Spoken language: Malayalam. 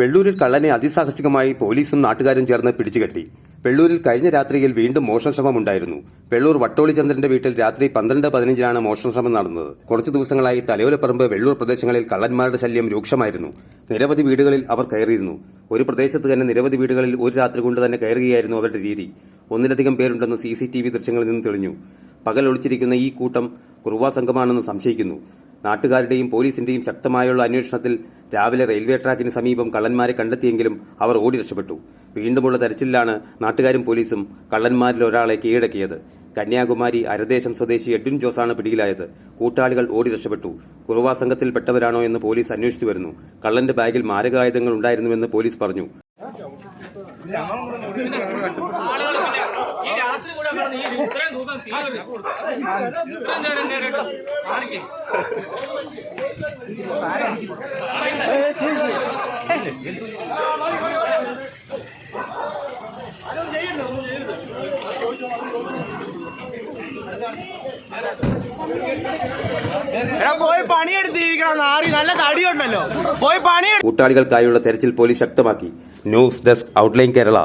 വെള്ളൂരിൽ കള്ളനെ അതിസാഹസികമായി പോലീസും നാട്ടുകാരും ചേർന്ന് പിടിച്ചുകെട്ടി. വെള്ളൂരിൽ കഴിഞ്ഞ രാത്രിയിൽ വീണ്ടും മോഷണശ്രമമുണ്ടായിരുന്നു വെള്ളൂർ വട്ടോളി ചന്ദ്രന്റെ വീട്ടിൽ രാത്രി പന്ത്രണ്ട് പതിനഞ്ചിനാണ് മോഷണശ്രമം നടന്നത്. കുറച്ചു ദിവസങ്ങളായി തലയോലപ്പറമ്പ് വെള്ളൂർ പ്രദേശങ്ങളിൽ കള്ളന്മാരുടെ ശല്യം രൂക്ഷമായിരുന്നു. നിരവധി വീടുകളിൽ അവർ കയറിയിരുന്നു. ഒരു പ്രദേശത്ത് തന്നെ നിരവധി വീടുകളിൽ ഒരു രാത്രി കൊണ്ട് തന്നെ കയറുകയായിരുന്നു അവരുടെ രീതി. ഒന്നിലധികം പേരുണ്ടെന്ന് സി സി ടി വി ദൃശ്യങ്ങളിൽ നിന്ന് തെളിഞ്ഞു. പകൽ ഒളിച്ചിരിക്കുന്ന ഈ കൂട്ടം കുറുവാ സംഘമാണെന്ന് സംശയിക്കുന്നു. നാട്ടുകാരുടെയും പോലീസിന്റെയും ശക്തമായുള്ള അന്വേഷണത്തിൽ രാവിലെ റെയിൽവേ ട്രാക്കിന് സമീപം കള്ളന്മാരെ കണ്ടെത്തിയെങ്കിലും അവർ ഓടി രക്ഷപ്പെട്ടു. വീണ്ടുമുള്ള തെരച്ചിലാണ് നാട്ടുകാരും പോലീസും കള്ളന്മാരിൽ ഒരാളെ കീഴടക്കിയത്. കന്യാകുമാരി അരദേശം സ്വദേശി എഡ്വിൻ ജോസാണ് പിടിയിലായത്. കൂട്ടാളികൾ ഓടി രക്ഷപ്പെട്ടു. കുറുവാ സംഘത്തിൽപ്പെട്ടവരാണോ എന്ന് പോലീസ് അന്വേഷിച്ചു വരുന്നു. കള്ളന്റെ ബാഗിൽ മാരകായുധങ്ങൾ ഉണ്ടായിരുന്നുവെന്ന് പോലീസ് പറഞ്ഞു. രാത്രി കൂടെ കടന്ന് ഈ ഇത്രയും ദിവസം സീൽ ഇത്രയും നേരം നേരിട്ട് കാണിക്കും. എടാ പോയി പണിയെടുത്തിരിക്കണം നാറി. നല്ല തടിയുണ്ടല്ലോ. പോയി പണി കൂട്ടാളികൾക്കായുള്ള തെരച്ചിൽ പോലീസ് ശക്തമാക്കി. News desk outline Kerala.